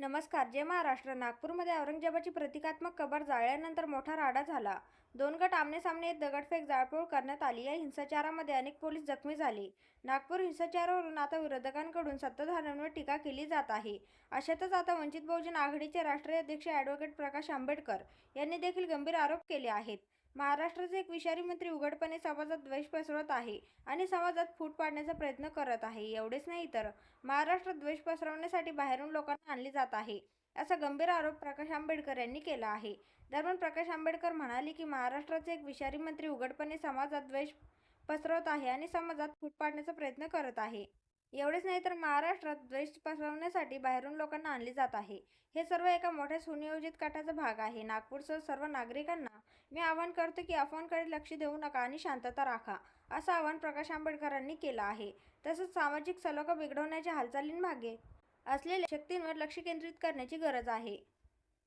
नमस्कार जय महाराष्ट्र. नागपूरमध्ये औरंगजेबाची प्रतिकात्मक कबर जाळल्यानंतर मोठा राडा झाला. दोन गट आमनेसामने येत दगडफेक जाळपोळ करण्यात आली. या हिंसाचारामध्ये अनेक पोलीस जखमी झाले. नागपूर हिंसाचारावरून आता विरोधकांकडून सत्ताधाऱ्यांवर टीका केली जात आहे. अशातच आता वंचित बहुजन आघाडीचे राष्ट्रीय अध्यक्ष ॲडव्होकेट प्रकाश आंबेडकर यांनी देखील गंभीर आरोप केले आहेत. महाराष्ट्राचे एक विषारी मंत्री उघडपणे समाजात द्वेष पसरवत आहे आणि समाजात फूट पाडण्याचा प्रयत्न करत आहे. एवढेच नाही तर महाराष्ट्रात द्वेष पसरवण्यासाठी बाहेरून लोकांना आणले जात आहे असा गंभीर आरोप प्रकाश आंबेडकर यांनी केला आहे. दरम्यान प्रकाश आंबेडकर म्हणाले की महाराष्ट्राचे एक विषारी मंत्री उघडपणे समाजात द्वेष पसरवत आहे आणि समाजात फूट पाडण्याचा प्रयत्न करत आहे. एवढेच नाही तर महाराष्ट्रात द्वेष पसरवण्यासाठी बाहेरून लोकांना आणले जात आहे. हे सर्व एका मोठ्या सुनियोजित काठाचा भाग आहे. नागपूरसह सर्व नागरिकांना मी आवाहन करतो की अफवांकडे लक्ष देऊ नका आणि शांतता राखा असं आवाहन प्रकाश आंबेडकरांनी केलं आहे. तसंच सामाजिक सलोखा बिघडवण्याच्या हालचालींमागे असलेल्या शक्तींवर लक्ष केंद्रित करण्याची गरज आहे.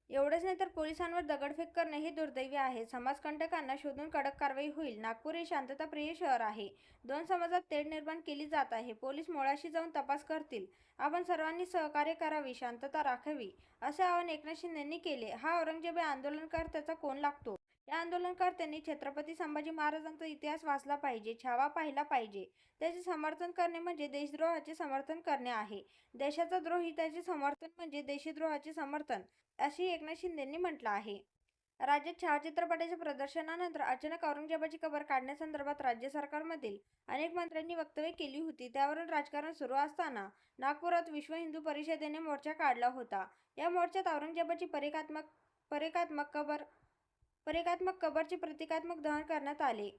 एवढंच नाही तर पोलिसांवर दगडफेक करणे हे दुर्दैवी आहे. समाजकंटकांना शोधून कडक कारवाई होईल. नागपूर हे शांतताप्रिय शहर आहे. दोन समाजात तेढ निर्माण केली जात आहे. पोलीस मुळाशी जाऊन तपास करतील. आपण सर्वांनी सहकार्य करावी शांतता राखावी असे आवाहन एकनाथ शिंदेंनी केले. हा औरंगजेब आंदोलनकर्त्याचा कोण लागतो? या आंदोलनकर्त्यांनी छत्रपती संभाजी महाराजांचा इतिहास वाचला पाहिजे छावा पाहिला पाहिजे. त्याचे समर्थन करणे म्हणजे देशद्रोहाचे समर्थन करणे आहे. देशाचा द्रोही त्याचे समर्थन म्हणजे देशद्रोहाचे समर्थन. अशी एकनाथ शिंदेंनी म्हटलं आहे. राज्यात छायाचित्रपटाच्या प्रदर्शनानंतर अचानक औरंगजेबाची कबर काढण्यासंदर्भात राज्य सरकारमधील अनेक मंत्र्यांनी वक्तव्य केली होती. त्यावरून राजकारण सुरू असताना नागपुरात विश्व हिंदू परिषदेने मोर्चा काढला होता. या मोर्चात औरंगजेबाची परिकात्मक परिकात्मक कबर परिकात्मक कबरचे प्रतिकात्मक दहन करण्यात आले.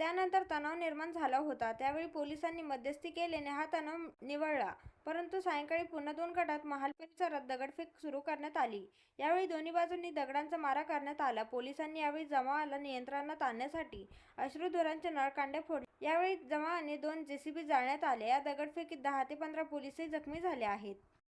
त्यानंतर तणाव निर्माण झाला होता. त्यावेळी पोलिसांनी मध्यस्थी केल्याने हा तणाव निवळला. परंतु सायंकाळी पुन्हा दोन गटात महाल परिसरात दगडफेक सुरू करण्यात आली. यावेळी दोन्ही बाजूंनी दगडांचा मारा करण्यात आला. पोलिसांनी यावेळी जमावाला नियंत्रणात आणण्यासाठी अश्रुधुरांचे नळकांडे फोडले यावेळी जमावाने दोन जेसीबी जाळण्यात आले या दगडफेकीत दहा ते पंधरा पोलीसही जखमी झाले आहेत.